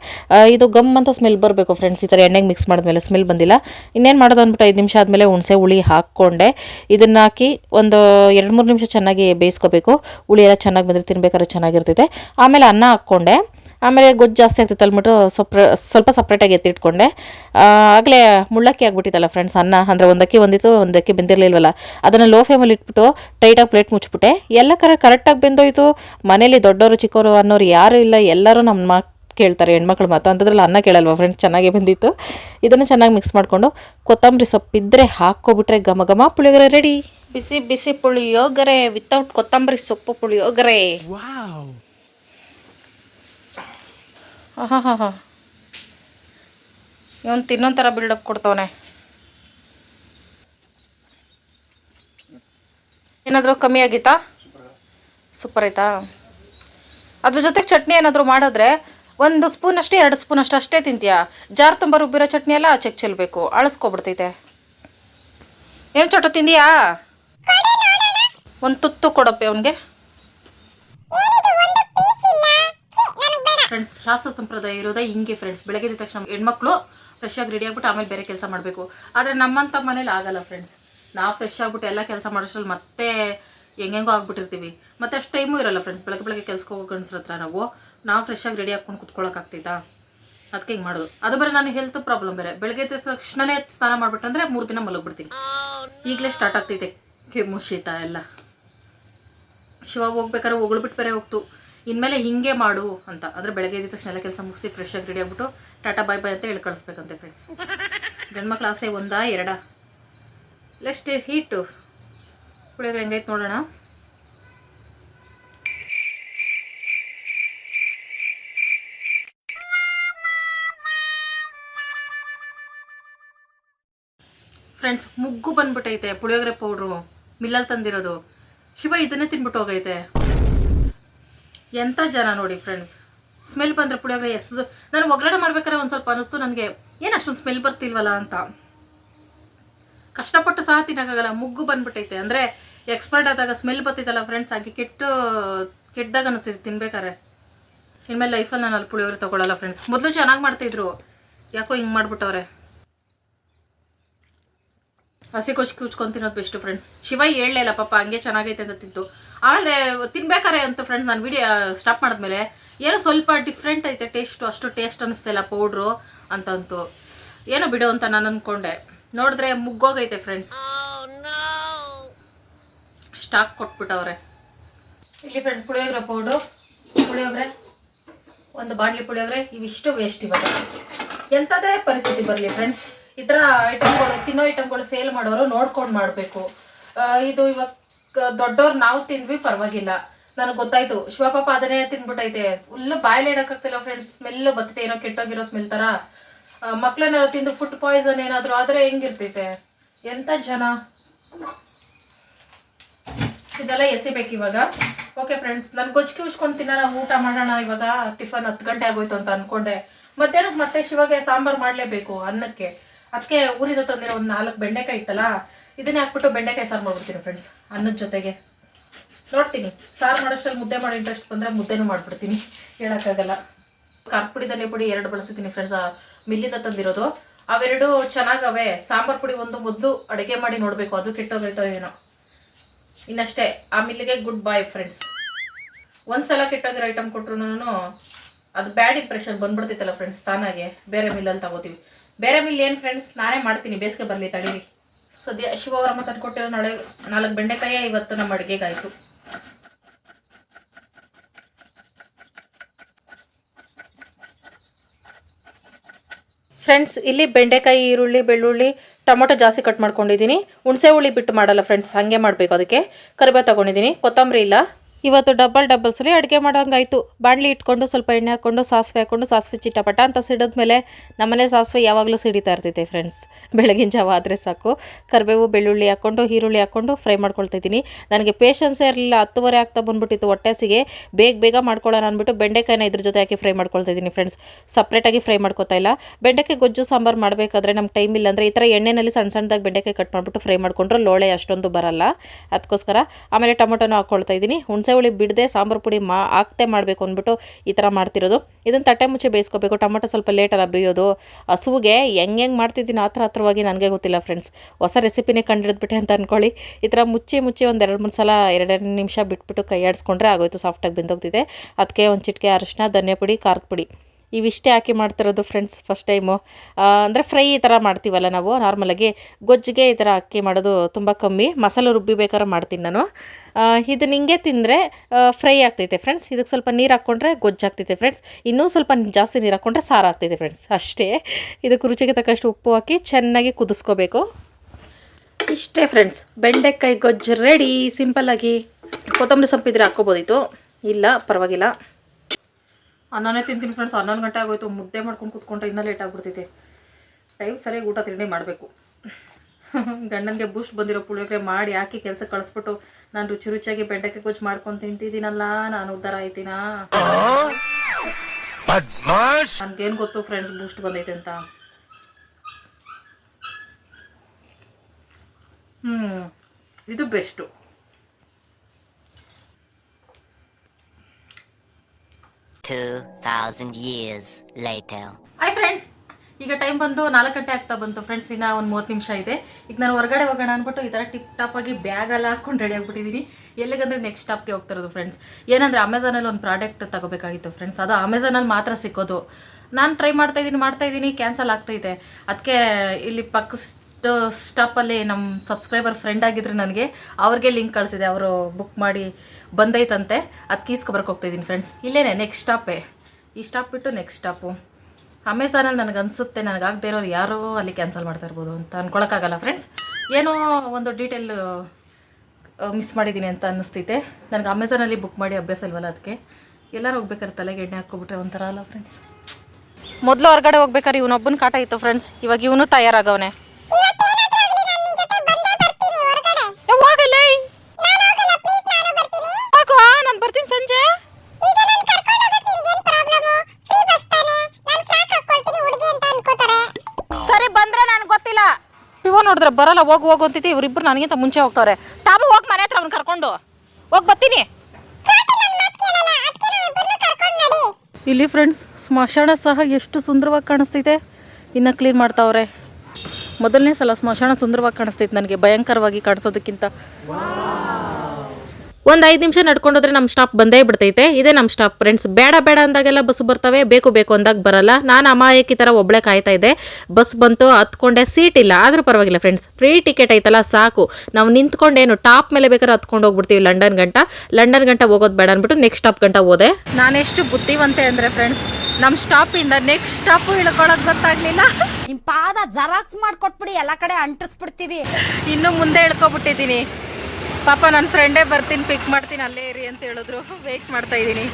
ಇದು ಗಮ್ ಅಂತ ಸ್ಮೆಲ್ ಬರಬೇಕು ಫ್ರೆಂಡ್ಸ್ ಈ ಥರ ಎಣ್ಣೆಗೆ ಮಿಕ್ಸ್ ಮಾಡಿದ್ಮೇಲೆ ಸ್ಮೆಲ್ ಬಂದಿಲ್ಲ. ಇನ್ನೇನು ಮಾಡೋದು ಅಂದ್ಬಿಟ್ಟು ಐದು ನಿಮಿಷ ಆದಮೇಲೆ ಹುಣಸೆ ಹುಳಿ ಹಾಕ್ಕೊಂಡೆ. ಇದನ್ನು ಹಾಕಿ ಒಂದು ಎರಡು ಮೂರು ನಿಮಿಷ ಚೆನ್ನಾಗಿ ಬೇಯಿಸ್ಕೋಬೇಕು. ಹುಳಿ ಎಲ್ಲ ಚೆನ್ನಾಗಿ ಬಂದರೆ ತಿನ್ಬೇಕಾದ್ರೆ ಚೆನ್ನಾಗಿರ್ತೈತೆ. ಆಮೇಲೆ ಅನ್ನ ಹಾಕ್ಕೊಂಡೆ. ಆಮೇಲೆ ಗೊಜ್ಜು ಜಾಸ್ತಿ ಆಗ್ತಿತ್ತು ಅಂದ್ಬಿಟ್ಟು ಸೊಪ್ರ ಸ್ವಲ್ಪ ಸಪ್ರೇಟಾಗಿ ಎತ್ತಿಟ್ಕೊಂಡೆ ಆಗಲೇ ಮುಳ್ಳಕ್ಕಿ ಆಗ್ಬಿಟ್ಟಿತ್ತಲ್ಲ ಫ್ರೆಂಡ್ಸ್ ಅನ್ನ. ಅಂದರೆ ಒಂದಕ್ಕೆ ಒಂದಿತ್ತು ಒಂದಕ್ಕೆ ಬೆಂದಿರಲಿಲ್ವಲ್ಲ. ಅದನ್ನು ಲೋ ಫ್ಲೇಮಲ್ಲಿ ಇಟ್ಬಿಟ್ಟು ಟೈಟಾಗಿ ಪ್ಲೇಟ್ ಮುಚ್ಚಿಬಿಟ್ಟೆ ಎಲ್ಲ ಕರ ಕರೆಕ್ಟಾಗಿ ಬೆಂದೋಯ್ತು. ಮನೇಲಿ ದೊಡ್ಡವರು ಚಿಕ್ಕವರು ಅನ್ನೋರು ಯಾರೂ ಇಲ್ಲ. ಎಲ್ಲರೂ ನಮ್ಮ ಮಕ್ ಕೇಳ್ತಾರೆ ಹೆಣ್ಮಕ್ಳು ಮಾತು ಅಂಥದ್ರಲ್ಲಿ ಅನ್ನ ಕೇಳಲ್ವ ಫ್ರೆಂಡ್ಸ್ ಚೆನ್ನಾಗಿ ಬಂದಿತ್ತು. ಇದನ್ನು ಚೆನ್ನಾಗಿ ಮಿಕ್ಸ್ ಮಾಡಿಕೊಂಡು ಕೊತ್ತಂಬರಿ ಸೊಪ್ಪಿದ್ರೆ ಹಾಕ್ಕೊಬಿಟ್ರೆ ಘಮ ಘಮ ಪುಳಿಯೋಗರೆ ರೆಡಿ ಬಿಸಿ ಬಿಸಿ ಪುಳಿಯೋಗರೆ ವಿತೌಟ್ ಕೊತ್ತಂಬರಿ ಸೊಪ್ಪು ಪುಳಿಯೋಗರೆ. ಹಾಂ ಹಾಂ ಹಾಂ ಇವನು ತಿನ್ನೊಂದು ಬಿಲ್ಡಪ್ ಕೊಡ್ತವನೆ. ಏನಾದರೂ ಕಮ್ಮಿ ಆಗಿತ್ತಾ? ಸೂಪರ್ ಆಯ್ತಾ? ಅದ್ರ ಜೊತೆಗೆ ಚಟ್ನಿ ಏನಾದರೂ ಮಾಡಿದ್ರೆ ಒಂದು ಸ್ಪೂನ್ ಅಷ್ಟೇ, ಎರಡು ಸ್ಪೂನ್ ಅಷ್ಟು, ಅಷ್ಟೇ ತಿಂತೀಯಾ? ಜಾರ್ ತುಂಬ ರುಬ್ಬಿರೋ ಚಟ್ನಿ ಎಲ್ಲ ಆಚೆಗೆ ಚೆಲ್ಬೇಕು. ಅಳಿಸ್ಕೊಬಿಡ್ತೈತೆ. ಏನು ಚೊಟ್ಟ ತಿಂದಿಯಾ? ಒಂದು ತುತ್ತು ಕೊಡಪ್ಪೆ ಅವನಿಗೆ. ಫ್ರೆಂಡ್ಸ್ ಶಾಸ್ತ್ರ ಸಂಪ್ರದಾಯ ಇರೋದೇ ಹಿಂಗೆ ಫ್ರೆಂಡ್ಸ್ ಬೆಳಗ್ಗೆ ತಕ್ಷಣ ಹೆಣ್ಮಕ್ಳು ಫ್ರೆಶ್ ಆಗಿ ರೆಡಿ ಆಗ್ಬಿಟ್ಟು ಆಮೇಲೆ ಬೇರೆ ಕೆಲಸ ಮಾಡಬೇಕು. ಆದರೆ ನಮ್ಮಂಥ ಮನೇಲಿ ಆಗಲ್ಲ ಫ್ರೆಂಡ್ಸ್ ನಾವು ಫ್ರೆಶ್ ಆಗ್ಬಿಟ್ಟು ಎಲ್ಲ ಕೆಲಸ ಮಾಡೋಷ್ಟ್ರಲ್ಲಿ ಮತ್ತೆ ಹೆಂಗೆಂಗೋ ಆಗ್ಬಿಟ್ಟಿರ್ತೀವಿ. ಮತ್ತೆ ಅಷ್ಟು ಟೈಮು ಇರಲ್ಲ ಫ್ರೆಂಡ್ಸ್ ಬೆಳಗ್ಗೆ ಬೆಳಗ್ಗೆ ಕೆಲಸಕ್ಕೆ ಹೋಗೋ ಗಂಡ್ಸ್ರ ಹತ್ರ ನಾವು. ನಾವು ಫ್ರೆಶ್ ಆಗಿ ರೆಡಿ ಹಾಕ್ಕೊಂಡು ಕುತ್ಕೊಳ್ಳೋಕ್ಕಾಗ್ತೈತಾ ಅದಕ್ಕೆ ಹಿಂಗೆ ಮಾಡೋದು. ಅದು ಬೇರೆ ನಾನು ಹೆಲ್ತ್ ಪ್ರಾಬ್ಲಮ್ ಬೇರೆ. ಬೆಳಗ್ಗೆ ತಕ್ಷಣನೇ ಸ್ನಾನ ಮಾಡ್ಬಿಟ್ಟಂದ್ರೆ ಮೂರು ದಿನ ಮಲಗ್ಬಿಡ್ತೀನಿ. ಈಗಲೇ ಸ್ಟಾರ್ಟ್ ಆಗ್ತೈತೆ. ಕೆಮ್ಮು ಶೀತ ಎಲ್ಲ. ಶಿವ ಹೋಗ್ಬೇಕಾದ್ರೆ ಹೊಗಳ್ಬಿಟ್ಟು ಬೇರೆ ಹೋಗ್ತು. ಇನ್ಮೇಲೆ ಹಿಂಗೆ ಮಾಡು ಅಂತ. ಅಂದರೆ ಬೆಳಗ್ಗೆ ಎದ್ದ ತಕ್ಷಣ ಎಲ್ಲ ಕೆಲಸ ಮುಗಿಸಿ ಫ್ರೆಶ್ ಆಗಿ ರೆಡಿ ಆಗ್ಬಿಟ್ಟು ಟಾಟಾ ಬಾಯ್ ಬಾಯ್ ಅಂತ ಹೇಳಿ ಕಳಿಸ್ಬೇಕಂತೆ ಫ್ರೆಂಡ್ಸ್ ಗಂಡ್ಮಕ್ಳು ಆಸೆ ಒಂದಾ ಎರಡಾ? ಲೆಸ್ಟ್ ಹೀಟು ಪುಳಿಯೋಗರೆ ಹೆಂಗೈತೆ ನೋಡೋಣ? ಫ್ರೆಂಡ್ಸ್ ಮುಗ್ಗು ಬಂದ್ಬಿಟ್ಟೈತೆ ಪುಳಿಯೋಗರೆ ಪೌಡ್ರು ಮಿಲ್ಲಲ್ಲಿ ತಂದಿರೋದು. ಶಿವ ಇದನ್ನೇ ತಿನ್ಬಿಟ್ಟು ಹೋಗೈತೆ. ಎಂಥ ಜನ ನೋಡಿ ಫ್ರೆಂಡ್ಸ್ ಸ್ಮೆಲ್ ಬಂದರೆ ಪುಳಿಯೋಗರೆ ಎಸ್ದು. ನಾನು ಒಗ್ಗರಣೆ ಮಾಡ್ಬೇಕಾದ್ರೆ ಒಂದು ಸ್ವಲ್ಪ ಅನ್ನಿಸ್ತು ನನಗೆ. ಏನು ಅಷ್ಟೊಂದು ಸ್ಮೆಲ್ ಬರ್ತಿಲ್ವಲ್ಲ ಅಂತ. ಕಷ್ಟಪಟ್ಟು ಸಹ ತಿನ್ನೋಕ್ಕಾಗಲ್ಲ, ಮುಗ್ಗು ಬಂದ್ಬಿಟ್ಟೈತೆ. ಅಂದರೆ ಎಕ್ಸ್ಪರ್ಟ್ ಆದಾಗ ಸ್ಮೆಲ್ ಬರ್ತಿತ್ತಲ್ಲ ಫ್ರೆಂಡ್ಸ್ ಹಾಗೆ ಕೆಟ್ಟು ಕೆಟ್ಟದಾಗ ಅನ್ನಿಸ್ತೈತೆ ತಿನ್ಬೇಕಾರೆ ಇನ್ಮೇಲೆ ಲೈಫಲ್ಲಿ ನಾನು ಅಲ್ಲಿ ಪುಳಿಯೋಗರೆ ತೊಗೊಳಲ್ಲ ಫ್ರೆಂಡ್ಸ್ ಮೊದಲು ಚೆನ್ನಾಗಿ ಮಾಡ್ತಿದ್ರು. ಯಾಕೋ ಹಿಂಗೆ ಮಾಡಿಬಿಟ್ಟವ್ರೆ. ಹಸಿ ಕೊಚ್ಚಿ ಕುಚ್ಕೊಂಡು ತಿನ್ನೋದು ಬೆಸ್ಟ್ ಫ್ರೆಂಡ್ಸ್ ಶಿವ ಇಲ್ಲ, ಪಾಪ ಹಂಗೆ ಚೆನ್ನಾಗೈತೆ ಅಂತ ತಿಂತು. ಆಮೇಲೆ ತಿನ್ಬೇಕಾರೆ ಅಂತ ಫ್ರೆಂಡ್ಸ್ ನಾನು ವಿಡಿಯೋ ಸ್ಟಾಪ್ ಮಾಡಿದ್ಮೇಲೆ ಏನೋ ಸ್ವಲ್ಪ ಡಿಫ್ರೆಂಟ್ ಐತೆ ಟೇಸ್ಟು ಅಷ್ಟು ಟೇಸ್ಟ್ ಅನ್ನಿಸ್ತಿಲ್ಲ ಪೌಡ್ರು ಅಂತಂತು. ಏನೋ ಬಿಡು ಅಂತ ನಾನು ಅಂದ್ಕೊಂಡೆ ನೋಡಿದ್ರೆ ಮುಗ್ಗೋಗೈತೆ ಫ್ರೆಂಡ್ಸ್ ಸ್ಟಾಕ್ ಕೊಟ್ಬಿಟ್ಟವ್ರೆ. ಇಲ್ಲಿ ಫ್ರೆಂಡ್ಸ್ ಪುಳಿಯೋಗರೆ ಪೌಡ್ರು ಪುಳಿಯೋಗರೆ, ಒಂದು ಬಾಣಲಿ ಪುಳಿಯೋಗರೆ, ಇವಿಷ್ಟು ವೇಸ್ಟ್ ಇವಾಗ. ಎಂಥದೇ ಪರಿಸ್ಥಿತಿ ಬರಲಿ ಫ್ರೆಂಡ್ಸ್ ಈ ಥರ ಐಟಮ್ಗಳು ತಿನ್ನೋ ಐಟಮ್ಗಳು ಸೇಲ್ ಮಾಡೋರು ನೋಡ್ಕೊಂಡು ಮಾಡಬೇಕು. ಇದು ಇವಾಗ ದೊಡ್ಡವ್ರು ನಾವು ತಿಂದ್ವಿ, ಪರವಾಗಿಲ್ಲ. ನನಗೆ ಗೊತ್ತಾಯ್ತು, ಶಿವಪಾಪ ಅದನ್ನೇ ತಿನ್ಬಿಟ್ಟೈತೆ. ಫುಲ್ ಬಾಯಲ್ಲಿ ಇಡೋಕ್ಕಾಗ್ತಿಲ್ಲ ಫ್ರೆಂಡ್ಸ್ ಸ್ಮೆಲ್ ಬರ್ತೈತೆ ಏನೋ ಕೆಟ್ಟೋಗಿರೋ ಸ್ಮೆಲ್ ಥರ ಮಕ್ಳನ್ನ ತಿಂದು ಫುಡ್ ಪಾಯ್ಸನ್ ಏನಾದರೂ ಆದರೆ ಹೆಂಗಿರ್ತೈತೆ? ಎಂಥ ಜನ? ಇದೆಲ್ಲ ಎಸಿಬೇಕು ಇವಾಗ. ಓಕೆ ಫ್ರೆಂಡ್ಸ್ ನಾನು ಗೊಜ್ಜಿಗೆ ಉಸ್ಕೊಂಡು ತಿನ್ನೋಣ, ಊಟ ಮಾಡೋಣ ಇವಾಗ. ಟಿಫನ್ ಹತ್ತು ಗಂಟೆ ಆಗೋಯ್ತು ಅಂತ ಅನ್ಕೊಂಡೆ. ಮಧ್ಯಾಹ್ನಕ್ಕೆ ಮತ್ತೆ ಶಿವಗೆ ಸಾಂಬಾರು ಮಾಡಲೇಬೇಕು ಅನ್ನಕ್ಕೆ. ಅದಕ್ಕೆ ಊರಿಂದ ತಂದಿರೋ ಒಂದು ನಾಲ್ಕು ಬೆಂಡೆಕಾಯಿ ಇತ್ತಲ್ಲ ಇದನ್ನೇ ಹಾಕ್ಬಿಟ್ಟು ಬೆಂಡೆಕಾಯಿ ಸಾರು ಮಾಡ್ಬಿಡ್ತೀನಿ ಫ್ರೆಂಡ್ಸ್ ಅನ್ನದ ಜೊತೆಗೆ. ನೋಡ್ತೀನಿ. ಸಾರು ಮಾಡೋಷ್ಟ್ರಲ್ಲಿ ಮುದ್ದೆ ಮಾಡೋ ಇಂಟ್ರೆಸ್ಟ್ ಬಂದರೆ ಮುದ್ದೆನೂ ಮಾಡಿಬಿಡ್ತೀನಿ. ಹೇಳೋಕ್ಕಾಗಲ್ಲ. ಖಾರದ ಪುಡಿ ಧನಿಯ ಪುಡಿ ಎರಡು ಬಳಸ್ತೀನಿ ಫ್ರೆಂಡ್ಸ್ ಮಿಲ್ಲಿಂದ ತಂದಿರೋದು. ಅವೆರಡು ಚೆನ್ನಾಗವೆ. ಸಾಂಬಾರು ಪುಡಿ ಒಂದು ಮೊದಲು ಅಡುಗೆ ಮಾಡಿ ನೋಡಬೇಕು. ಅದು ಕೆಟ್ಟೋಗೈತೋ ಏನೋ. ಇನ್ನಷ್ಟೇ, ಆ ಮಿಲ್ಲಿಗೆ ಗುಡ್ ಬಾಯ್ ಫ್ರೆಂಡ್ಸ್ ಒಂದ್ಸಲ ಕೆಟ್ಟೋಗಿರೋ ಐಟಮ್ ನಾನು ಅದು ಬ್ಯಾಡ್ ಇಂಪ್ರೆಷನ್ ಬಂದ್ಬಿಡ್ತೈತಲ್ಲ ಫ್ರೆಂಡ್ಸ್ ತಾನಾಗೆ. ಬೇರೆ ಮಿಲ್ಲಲ್ಲಿ ತಗೋತೀವಿ. ಬೇರೆ ಮಿಲ್ ಏನು ಫ್ರೆಂಡ್ಸ್ ನಾನೇ ಮಾಡ್ತೀನಿ. ಬೇಸಿಗೆ ಬರಲಿ ತಡೀರಿ. ಸದ್ಯ ಶಿವವರಮ್ಮ ತಂದ್ಕೊಟ್ಟಿರೋ ನಾಳೆ ನಾಲ್ಕು ಬೆಂಡೆಕಾಯೇ ಇವತ್ತು ನಮ್ಮ ಅಡುಗೆಗಾಯಿತು. ಫ್ರೆಂಡ್ಸ್, ಇಲ್ಲಿ ಬೆಂಡೆಕಾಯಿ, ಈರುಳ್ಳಿ, ಬೆಳ್ಳುಳ್ಳಿ, ಟೊಮೊಟೊ ಜಾಸ್ತಿ ಕಟ್ ಮಾಡ್ಕೊಂಡಿದ್ದೀನಿ. ಹುಣಸೆ ಹುಳಿ ಬಿಟ್ಟು ಮಾಡಲ್ಲ ಫ್ರೆಂಡ್ಸ್, ಹಾಗೆ ಮಾಡಬೇಕು ಅದಕ್ಕೆ. ಕರಿಬೇವು ತೊಗೊಂಡಿದ್ದೀನಿ. ಕೊತ್ತಂಬರಿ ಇಲ್ಲ. ಇವತ್ತು ಡಬಲ್ ಡಬಲ್ಸಲ್ಲಿ ಅಡುಗೆ ಮಾಡೋಂಗಾಯಿತು. ಬಾಣಲಿ ಇಟ್ಕೊಂಡು ಸ್ವಲ್ಪ ಎಣ್ಣೆ ಹಾಕ್ಕೊಂಡು, ಸಾಸಿವೆ ಹಾಕ್ಕೊಂಡು, ಸಾಸಿವೆ ಚಿಟಪಟ ಅಂತ ಸಿಡಿದ್ಮೇಲೆ ನಮ್ಮನೆ ಸಾಸಿವೆ ಯಾವಾಗಲೂ ಸಿಡಿತಾ ಇರ್ತೈತೆ ಫ್ರೆಂಡ್ಸ್ ಬೆಳಗಿನ ಜಾವ ಆದರೆ ಸಾಕು. ಕರಿಬೇವು, ಬೆಳ್ಳುಳ್ಳಿ ಹಾಕ್ಕೊಂಡು, ಈರುಳ್ಳಿ ಹಾಕ್ಕೊಂಡು ಫ್ರೈ ಮಾಡ್ಕೊಳ್ತಿದ್ದೀನಿ ನನಗೆ ಪೇಷನ್ಸೇ ಇರಲಿಲ್ಲ, ಹತ್ತುವರೆ ಆಗ್ತಾ ಬಂದ್ಬಿಟ್ಟಿತ್ತು ಹೊಟ್ಟೆಸಿಗೆ. ಬೇಗ ಬೇಗ ಮಾಡ್ಕೊಳ್ಳೋಣ ಅಂದ್ಬಿಟ್ಟು ಬೆಂಡೆಕಾಯಿನ ಇದ್ರ ಜೊತೆ ಹಾಕಿ ಫ್ರೈ ಮಾಡ್ಕೊಳ್ತಿದ್ದೀನಿ ಫ್ರೆಂಡ್ಸ್ ಸಪ್ರೇಟಾಗಿ ಫ್ರೈ ಮಾಡ್ಕೊತಾ ಇಲ್ಲ. ಬೆಂಡೆಕಾಯಿ ಗೊಜ್ಜು, ಸಾಂಬಾರು ಮಾಡಬೇಕಾದ್ರೆ ನಮ್ಗೆ ಟೈಮ್ ಇಲ್ಲ ಅಂದರೆ ಈ ಥರ ಎಣ್ಣೆಯಲ್ಲಿ ಸಣ್ಣ ಸಣ್ಣದಾಗಿ ಬೆಂಡೆಕಾಯಿ ಕಟ್ ಮಾಡಿಬಿಟ್ಟು ಫ್ರೈ ಮಾಡಿಕೊಂಡ್ರೆ ಲೋಳೆ ಅಷ್ಟೊಂದು ಬರಲ್ಲ. ಅದಕ್ಕೋಸ್ಕರ ಆಮೇಲೆ ಟೊಮೊಟೊನೂ ಹಾಕ್ಕೊಳ್ತಾ ಇದ್ದೀನಿ. ಹುಣಸೆ ಹುಳಿ ಬಿಡದೆ ಸಾಂಬಾರು ಪುಡಿ ಮಾ ಹಾಕ್ತೆ ಮಾಡಬೇಕು ಅಂದ್ಬಿಟ್ಟು ಈ ಥರ ಮಾಡ್ತಿರೋದು. ಇದನ್ನು ತಟ್ಟೆ ಮುಚ್ಚಿ ಬೇಯಿಸ್ಕೋಬೇಕು. ಟೊಮೊಟೊ ಸ್ವಲ್ಪ ಲೇಟಲ್ಲ ಬೇಯೋದು. ಹಸುವಿಗೆ ಹೆಂಗೆ ಹೆಂಗೆ ಮಾಡ್ತಿದ್ದೀನಿ ಆ ಥರ ಹತ್ರವಾಗಿ ನನಗೆ ಗೊತ್ತಿಲ್ಲ ಫ್ರೆಂಡ್ಸ್ ಹೊಸ ರೆಸಿಪಿನೇ ಕಂಡಿಡಿದ್ಬಿಟ್ಟೆ ಅಂತ ಅಂದ್ಕೊಳ್ಳಿ ಈ ಥರ ಮುಚ್ಚಿ ಮುಚ್ಚಿ ಒಂದು ಎರಡು ಮೂರು ಸಲ ಎರಡೆರಡು ನಿಮಿಷ ಬಿಟ್ಬಿಟ್ಟು ಕೈ ಆಡಿಸ್ಕೊಂಡ್ರೆ ಆಗೋಯ್ತು ಸಾಫ್ಟಾಗಿ ಬೆಂದೋಗ್ತಿದೆ. ಅದಕ್ಕೆ ಒಂದು ಚಿಟಿಕೆ ಅರಿಶಿನ ಧನಿಯಾ ಪುಡಿ ಖಾರದ ಪುಡಿ. ಇವಿಷ್ಟೇ ಹಾಕಿ ಮಾಡ್ತಿರೋದು ಫ್ರೆಂಡ್ಸ್ ಫಸ್ಟ್ ಟೈಮು ಅಂದರೆ ಫ್ರೈ ಈ ಥರ ಮಾಡ್ತೀವಲ್ಲ ನಾವು ನಾರ್ಮಲಾಗಿ ಗೊಜ್ಜಿಗೆ ಈ ಥರ ಅಕ್ಕಿ ಮಾಡೋದು ತುಂಬ ಕಮ್ಮಿ. ಮಸಾಲೆ ರುಬ್ಬಿ ಬೇಕಾದ್ರೆ ಮಾಡ್ತೀನಿ ನಾನು. ಇದನ್ನ ಹಿಂಗೆ ತಿಂದರೆ ಫ್ರೈ ಆಗ್ತೈತೆ ಫ್ರೆಂಡ್ಸ್ ಇದಕ್ಕೆ ಸ್ವಲ್ಪ ನೀರು ಹಾಕ್ಕೊಂಡ್ರೆ ಗೊಜ್ಜಾಗ್ತೈತೆ ಫ್ರೆಂಡ್ಸ್ ಇನ್ನೂ ಸ್ವಲ್ಪ ಜಾಸ್ತಿ ನೀರು ಹಾಕ್ಕೊಂಡ್ರೆ ಸಾರು ಆಗ್ತೈತೆ ಫ್ರೆಂಡ್ಸ್ ಅಷ್ಟೇ. ಇದಕ್ಕೆ ರುಚಿಗೆ ತಕ್ಕಷ್ಟು ಉಪ್ಪು ಹಾಕಿ ಚೆನ್ನಾಗಿ ಕುದಿಸ್ಕೋಬೇಕು. ಇಷ್ಟೇ ಫ್ರೆಂಡ್ಸ್ ಬೆಂಡೆಕಾಯಿ ಗೊಜ್ಜು ರೆಡಿ ಸಿಂಪಲ್ಲಾಗಿ ಕೊತ್ತಂಬರಿ ಸೊಪ್ಪಿದ್ರೆ ಹಾಕ್ಕೋಬೋದಿತ್ತು. ಇಲ್ಲ, ಪರವಾಗಿಲ್ಲ. ಅನ್ನನೇ ತಿಂತೀನಿ ಫ್ರೆಂಡ್ಸ್ ಹನ್ನೊಂದು ಗಂಟೆ ಆಗೋಯ್ತು ಮುದ್ದೆ ಮಾಡ್ಕೊಂಡು ಕುತ್ಕೊಂಡ್ರೆ ಇನ್ನೂ ಲೇಟ್ ಆಗಿಬಿಡ್ತೈತೆ. ಟೈಮ್ ಸರಿಯಾಗಿ ಊಟ ತಿಂಡಿ ಮಾಡಬೇಕು. ಗಂಡನಿಗೆ ಬೂಸ್ಟ್ ಬಂದಿರೋ ಪುಳಿಯೋಗರೆ ಮಾಡಿ ಹಾಕಿ ಕೆಲಸ ಕಳಿಸ್ಬಿಟ್ಟು ನಾನು ರುಚಿ ರುಚಿಯಾಗಿ ಬೆಂಡೆಕಾಯಿ ಗೊಜ್ಜು ಮಾಡ್ಕೊಂಡು ತಿಂತಿದ್ದೀನಲ್ಲ ನಾನು ಉದ್ದಾರ ಆಯ್ತೀನಾ? ನನ್ಗೇನು ಗೊತ್ತು ಫ್ರೆಂಡ್ಸ್ ಬೂಸ್ಟ್ ಬಂದೈತೆ ಅಂತ? ಹ್ಞೂ ಇದು best Two thousand years later. Hi friends ಈಗ ಟೈಮ್ ಬಂದು ನಾಲ್ಕು ಗಂಟೆ ಆಗ್ತಾ ಬಂತು. ಫ್ರೆಂಡ್ಸ್ ಇನ್ನ ಒಂದು ಮೂವತ್ತು ನಿಮಿಷ ಇದೆ. ಈಗ ನಾನು ಹೊರಗಡೆ ಹೋಗೋಣ ಅಂದ್ಬಿಟ್ಟು ಈ ಥರ ಟಿಪ್ ಟಾಪ್ ಆಗಿ ಬ್ಯಾಗ್ ಎಲ್ಲ ಹಾಕೊಂಡು ರೆಡಿ ಆಗ್ಬಿಟ್ಟಿದ್ದೀನಿ ಎಲ್ಲಿಗಂದ್ರೆ ನೆಕ್ಸ್ಟ್ ಸ್ಟಾಪ್ಗೆ ಹೋಗ್ತಿರೋದು ಫ್ರೆಂಡ್ಸ್ ಏನಂದರೆ ಅಮೆಝಾನಲ್ಲಿ ಒಂದು ಪ್ರಾಡಕ್ಟ್ ತಗೋಬೇಕಾಗಿತ್ತು ಫ್ರೆಂಡ್ಸ್ ಅದು ಅಮೆಝಾನಲ್ಲಿ ಮಾತ್ರ ಸಿಕ್ಕೋದು. ನಾನು ಟ್ರೈ ಮಾಡ್ತಾ ಇದ್ದೀನಿ ಮಾಡ್ತಾ ಇದ್ದೀನಿ ಕ್ಯಾನ್ಸಲ್ ಆಗ್ತೈತೆ. ಅದಕ್ಕೆ ಇಲ್ಲಿ ಪಕ್ಕ ಸ್ಟಾಪಲ್ಲಿ ನಮ್ಮ ಸಬ್ಸ್ಕ್ರೈಬರ್ ಫ್ರೆಂಡ್ ಆಗಿದ್ರೆ ನನಗೆ, ಅವ್ರಿಗೆ ಲಿಂಕ್ ಕಳಿಸಿದೆ, ಅವರು ಬುಕ್ ಮಾಡಿ ಬಂದೈತಂತೆ. ಅದಕ್ಕೆ ಕೀಸ್ಕೊಬರ್ಕ್ ಹೋಗ್ತಾ ಇದ್ದೀನಿ ಫ್ರೆಂಡ್ಸ್ ಇಲ್ಲೇನೆ ನೆಕ್ಸ್ಟ್ ಸ್ಟಾಪೇ ಈ ಸ್ಟಾಪ್ ಬಿಟ್ಟು ನೆಕ್ಸ್ಟ್ ಸ್ಟಾಪು ಅಮೆಝಾನಲ್ಲಿ ನನಗೆ ಅನಿಸುತ್ತೆ ನನಗಾಗದೇ ಇರೋರು ಯಾರೋ ಅಲ್ಲಿ ಕ್ಯಾನ್ಸಲ್ ಮಾಡ್ತಾ ಇರ್ಬೋದು ಅಂತ ಅಂದ್ಕೊಳಕ್ಕಾಗಲ್ಲ ಫ್ರೆಂಡ್ಸ್ ಏನೋ ಒಂದು ಡೀಟೇಲ್ ಮಿಸ್ ಮಾಡಿದ್ದೀನಿ ಅಂತ ಅನ್ನಿಸ್ತೈತೆ ನನಗೆ ಅಮೆಝಾನಲ್ಲಿ ಬುಕ್ ಮಾಡಿ ಅಭ್ಯಾಸ ಇಲ್ವಲ್ಲ ಅದಕ್ಕೆ ಎಲ್ಲರೂ ಹೋಗ್ಬೇಕಾದ್ರೆ ತಲೆಗೆ ಎಣ್ಣೆ ಹಾಕ್ಕೊಬಿಟ್ರೆ ಒಂಥರ ಅಲ್ಲ ಫ್ರೆಂಡ್ಸ್ ಮೊದಲು ಹೊರಗಡೆ ಹೋಗ್ಬೇಕಾದ್ರೆ ಇವನೊಬ್ಬನ ಕಾಟ ಇತ್ತು ಫ್ರೆಂಡ್ಸ್ ಇವಾಗ ಇವನು ತಯಾರಾಗವನೆ. ನೋಡಿದ್ರೆ ಬರಲ್ಲ, ಹೋಗಿ, ಹೋಗು ಅಂತಿದ್ದೆ. ಇವರಿಬ್ರು ನನಗಿಂತ ಮುಂಚೆ ಹೋಗ್ತಾರೆ ತಾವು ಹೋಗಿ ಮನೆ ಹತ್ರ ಅವ್ನು ಕರ್ಕೊಂಡು. ಹೋಗಿ ಬರ್ತೀನಿ. ಇಲ್ಲಿ ಫ್ರೆಂಡ್ಸ್ ಸ್ಮಶಾನ ಸಹ ಎಷ್ಟು ಸುಂದರವಾಗಿ ಕಾಣಿಸ್ತೈತೆ. ಇನ್ನು ಕ್ಲೀನ್ ಮಾಡ್ತಾವ್ರೆ. ಮೊದಲನೇ ಸಲ ಸ್ಮಶಾನ ಸುಂದರವಾಗಿ ಕಾಣಿಸ್ತೈತೆ ನನಗೆ. ಭಯಂಕರವಾಗಿ ಕಾಣಿಸೋದಕ್ಕಿಂತ. ಒಂದು ಐದು ನಿಮಿಷ ನಡ್ಕೊಂಡೋದ್ರೆ ನಮ್ಮ ಸ್ಟಾಪ್ ಬಂದೇ ಬಿಡ್ತೈತೆ. ಇದೇ ನಮ್ಮ ಸ್ಟಾಪ್ ಫ್ರೆಂಡ್ಸ್ ಬೇಡ ಬೇಡ ಅಂದಾಗೆಲ್ಲ ಬಸ್ ಬರ್ತವೆ. ಬೇಕು ಬೇಕು ಅಂದಾಗ ಬರಲ್ಲ. ನಾನು ಅಮಾಯಕಿ ಥರ ಒಬ್ಳೆ ಕಾಯ್ತಾ ಇದ್ದೆ. ಬಸ್ ಬಂತು ಹತ್ಕೊಂಡೆ ಸೀಟ್ ಇಲ್ಲ. ಆದರೂ ಪರವಾಗಿಲ್ಲ ಫ್ರೆಂಡ್ಸ್ ಫ್ರೀ ಟಿಕೆಟ್ ಐತಲ್ಲ ಸಾಕು. ನಾವು ನಿಂತ್ಕೊಂಡೇನು ಟಾಪ್ ಮೇಲೆ ಬೇಕಾದ್ರೆ ಹತ್ಕೊಂಡು ಹೋಗ್ಬಿಡ್ತೀವಿ ಲಂಡನ್ ಗಂಟ. ಲಂಡನ್ ಗಂಟ ಹೋಗೋದು ಬೇಡ ಅಂದ್ಬಿಟ್ಟು ನೆಕ್ಸ್ಟ್ ಸ್ಟಾಪ್ ಗಂಟ ಹೋದೆ. ನಾನೆಷ್ಟು ಬುದ್ಧಿವಂತೆ ಅಂದರೆ ಫ್ರೆಂಡ್ಸ್ ನಮ್ಮ ಸ್ಟಾಪಿಂದ ನೆಕ್ಸ್ಟ್ ಸ್ಟಾಪು ಇಳ್ಕೊಳಕ್ ಗೊತ್ತಾಗ್ಲಿಲ್ಲ. ನಿಮ್ಮ ಪಾದ ಜರಾಕ್ಸ್ ಮಾಡ್ಕೊಟ್ಬಿಡಿ ಎಲ್ಲ ಕಡೆ ಅಂಟಿಸ್ಬಿಡ್ತೀವಿ. ಇನ್ನು ಮುಂದೆ ಇಳ್ಕೊಬಿಟ್ಟಿದ್ದೀನಿ. ಪಾಪ ನನ್ನ ಫ್ರೆಂಡೇ ಬರ್ತೀನಿ ಪಿಕ್ ಮಾಡ್ತೀನಿ, ಅಲ್ಲೇ ಇರಿ ಅಂತ ಹೇಳಿದ್ರು. ವೆಯ್ಟ್ ಮಾಡ್ತಾ ಇದ್ದೀನಿ.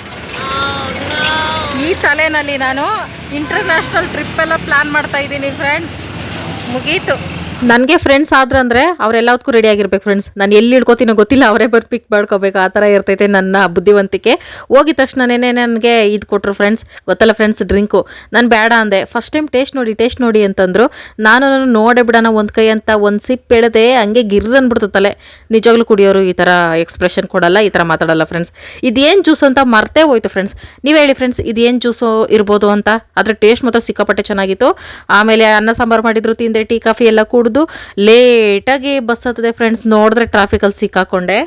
ಈ ತಲೆನಲ್ಲಿ ನಾನು ಇಂಟರ್ನ್ಯಾಷನಲ್ ಟ್ರಿಪ್ ಪ್ಲ್ಯಾನ್ ಮಾಡ್ತಾ ಇದ್ದೀನಿ ಫ್ರೆಂಡ್ಸ್ ಮುಗೀತು. ನನಗೆ ಫ್ರೆಂಡ್ಸ್ ಆದ್ರಂದ್ರೆ ಅವರೆಲ್ಲದಕ್ಕೂ ರೆಡಿ ಆಗಿರ್ಬೇಕು ಫ್ರೆಂಡ್ಸ್ ನಾನು ಎಲ್ಲಿ ಇಡ್ಕೋತೀನೋ ಗೊತ್ತಿಲ್ಲ, ಅವರೇ ಬರ್ ಪಿಕ್ ಮಾಡ್ಕೋಬೇಕು. ಆ ಥರ ಇರ್ತೈತೆ ನನ್ನ ಬುದ್ಧಿವಂತಿಕೆ. ಹೋಗಿದ ತಕ್ಷಣನೇ ನನಗೆ ಇದು ಕೊಟ್ಟರು ಫ್ರೆಂಡ್ಸ್ ಗೊತ್ತಲ್ಲ ಫ್ರೆಂಡ್ಸ್ ಡ್ರಿಂಕು ನಾನು ಬೇಡ ಅಂದೆ. ಫಸ್ಟ್ ಟೈಮ್ ಟೇಸ್ಟ್ ನೋಡಿ ಟೇಸ್ಟ್ ನೋಡಿ ಅಂತಂದರು. ನಾನು ನೋಡೇ ಬಿಡೋಣ, ಒಂದು ಕೈ ಅಂತ ಒಂದು ಸಿಪ್ ಎಳೆದೆ ಹಂಗೆ ಗಿರ್ ತಲೆ. ನಿಜವಾಗ್ಲೂ ಕುಡಿಯೋರು ಈ ಥರ ಎಕ್ಸ್ಪ್ರೆಷನ್ ಕೊಡಲ್ಲ, ಈ ಥರ ಮಾತಾಡಲ್ಲ ಫ್ರೆಂಡ್ಸ್ ಇದೇನು ಜ್ಯೂಸ್ ಅಂತ ಮರ್ತೇ ಹೋಯ್ತು ಫ್ರೆಂಡ್ಸ್ ನೀವು ಹೇಳಿ ಫ್ರೆಂಡ್ಸ್ ಇದೇನು ಜ್ಯೂಸು ಇರ್ಬೋದು ಅಂತ. ಅದರ ಟೇಸ್ಟ್ ಮಾತ್ರ ಸಿಕ್ಕಾಪಟ್ಟೆ ಚೆನ್ನಾಗಿತ್ತು. ಆಮೇಲೆ ಅನ್ನ ಸಾಂಬಾರು ಮಾಡಿದ್ರು, ತಿಂದೆ, ಟೀ, ಕಾಫಿ ಎಲ್ಲ ಕುಡಿದು ಲೇಟಾಗಿ ಬಸ್ ಹತ್ತದೆ ಫ್ರೆಂಡ್ಸ್ ನೋಡಿದ್ರೆ ಟ್ರಾಫಿಕಲ್ಲಿ ಸಿಕ್ಕಾಕೊಂಡೆ.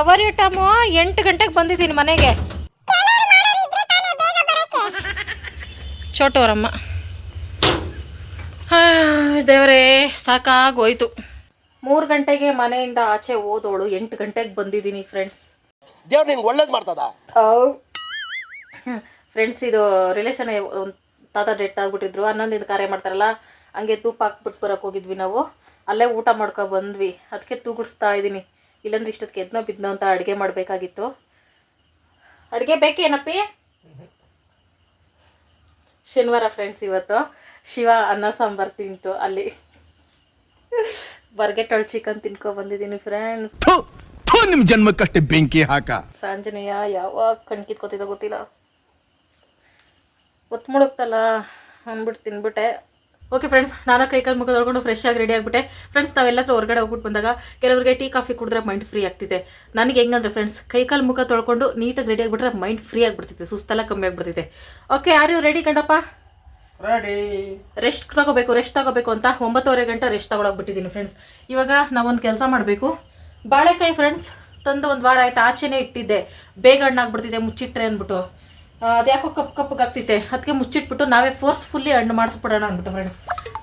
ಅವರ್ ಯು ಟಮು ಎಂಟು ಗಂಟೆಗೆ ಬಂದಿದ್ದೀನಿ ಮನೆಗೆ. ಚೋಟವರಮ್ಮ ದೇವರೇ ಸಾಕಾಗೋಯ್ತು. ಮೂರು ಗಂಟೆಗೆ ಮನೆಯಿಂದ ಆಚೆ ಓದೋಳು ಎಂಟು ಗಂಟೆಗೆ ಬಂದಿದ್ದೀನಿ ಫ್ರೆಂಡ್ಸ್ ದೇವ್ರು ನಿಂಗೆ ಒಳ್ಳೇದು ಮಾಡ್ತದ? ಫ್ರೆಂಡ್ಸ್ ಇದು ರಿಲೇಷನ್ ಒಂದು ತಾತ ಡೆಟ್ ಆಗ್ಬಿಟ್ಟಿದ್ರು. ಹನ್ನೊಂದಿಂದ ಕಾರ್ಯ ಮಾಡ್ತಾರಲ್ಲ ಹಂಗೆ ತೂಪ ಹಾಕ್ಬಿಟ್ಟು ಬರೋಕೆ ಹೋಗಿದ್ವಿ ನಾವು. ಅಲ್ಲೇ ಊಟ ಮಾಡ್ಕೊ ಬಂದ್ವಿ. ಅದಕ್ಕೆ ತೂಗುಡಿಸ್ತಾ ಇದ್ದೀನಿ ಇಲ್ಲಂದ್ರೆ ಇಷ್ಟೊತ್ತಿಗೆ ಎದ್ನೋ ಬಿದ್ನೋ ಅಂತ ಅಡುಗೆ ಮಾಡಬೇಕಾಗಿತ್ತು. ಅಡುಗೆ ಬೇಕೇನಪ್ಪಿ? ಶನಿವಾರ ಫ್ರೆಂಡ್ಸ್ ಇವತ್ತು. ಶಿವ ಅನ್ನ ಸಾಂಬಾರು ತಿಂತು ಅಲ್ಲಿ. ಬರ್ಗೆಟೊಳ್ ಚಿಕನ್ ತಿನ್ಕೊ ಬಂದಿದ್ದೀನಿ ಫ್ರೆಂಡ್ಸ್ ನಿಮ್ ಜನ್ಮಕ್ಕಷ್ಟೇ ಬೆಂಕಿ ಹಾಕ. ಸಾಂಜನೇಯ ಯಾವಾಗ ಕಣ್ ಕಿತ್ಕೋತಿದ್ದ ಗೊತ್ತಿಲ್ಲ. ಒತ್ತು ಮುಳುಗ್ತಲ್ಲ ಅಂದ್ಬಿಟ್ಟು ತಿನ್ಬಿಟ್ಟೆ. ಓಕೆ ಫ್ರೆಂಡ್ಸ್ ನಾನು ಕೈಕಾಲು ಮುಖ ತೊಳ್ಕೊಂಡು ಫ್ರೆಶ್ ಆಗಿ ರೆಡಿ ಆಗಿಬಿಟ್ಟೆ. ಫ್ರೆಂಡ್ಸ್ ನಾವೆಲ್ಲರೂ ಹೊರಗಡೆ ಹೋಗ್ಬಿಟ್ಟು ಬಂದಾಗ ಕೆಲವರಿಗೆ ಟೀ ಕಾಫಿ ಕುಡಿದ್ರೆ ಮೈಂಡ್ ಫ್ರೀ ಆಗ್ತಿದೆ. ನನಗೆ ಹೆಂಗಂದ್ರೆ ಫ್ರೆಂಡ್ಸ್ ಕೈಕಾಲು ಮುಖ ತೊಳ್ಕೊಂಡು ನೀಟಾಗಿ ರೆಡಿ ಆಗಿಬಿಟ್ರೆ ಮೈಂಡ್ ಫ್ರೀ ಆಗಿಬಿಡ್ತಿದೆ. ಸುಸ್ತೆಲ್ಲ ಕಮ್ಮಿ ಆಗಿಬಿಡ್ತಿದೆ. ಓಕೆ ಯಾರು ರೆಡಿ ಕಂಡಪ್ಪ ರೆಡಿ ರೆಸ್ಟ್ ತಗೋಬೇಕು ರೆಸ್ಟ್ ತಗೋಬೇಕು ಅಂತ ಒಂಬತ್ತುವರೆ ಗಂಟೆ ರೆಸ್ಟ್ ತಗೊಳಕ್ಬಿಟ್ಟಿದ್ದೀನಿ ಫ್ರೆಂಡ್ಸ್ ಇವಾಗ ನಾವೊಂದು ಕೆಲಸ ಮಾಡಬೇಕು. ಬಾಳೆಕಾಯಿ ಫ್ರೆಂಡ್ಸ್ ತಂದು ಒಂದು ವಾರ ಆಯ್ತು ಆಚೆನೇ ಇಟ್ಟಿದ್ದೆ. ಬೇಗ ಹಣ್ಣಾಗ್ಬಿಡ್ತಿದೆ ಮುಚ್ಚಿಟ್ರೆ ಅಂದ್ಬಿಟ್ಟು. ಅದ್ಯಾಕೋ ಕಪ್ ಕಪ್ಪಗೆ ಆಗ್ತೈತೆ ಅದಕ್ಕೆ ಮುಚ್ಚಿಟ್ಬಿಟ್ಟು ನಾವೇ ಫೋರ್ಸ್ಫುಲ್ಲಿ ಹಣ್ಣು ಮಾಡಿಸ್ಬಿಡೋಣ ಅಂದ್ಬಿಟ್ಟು ಫ್ರೆಂಡ್ಸ್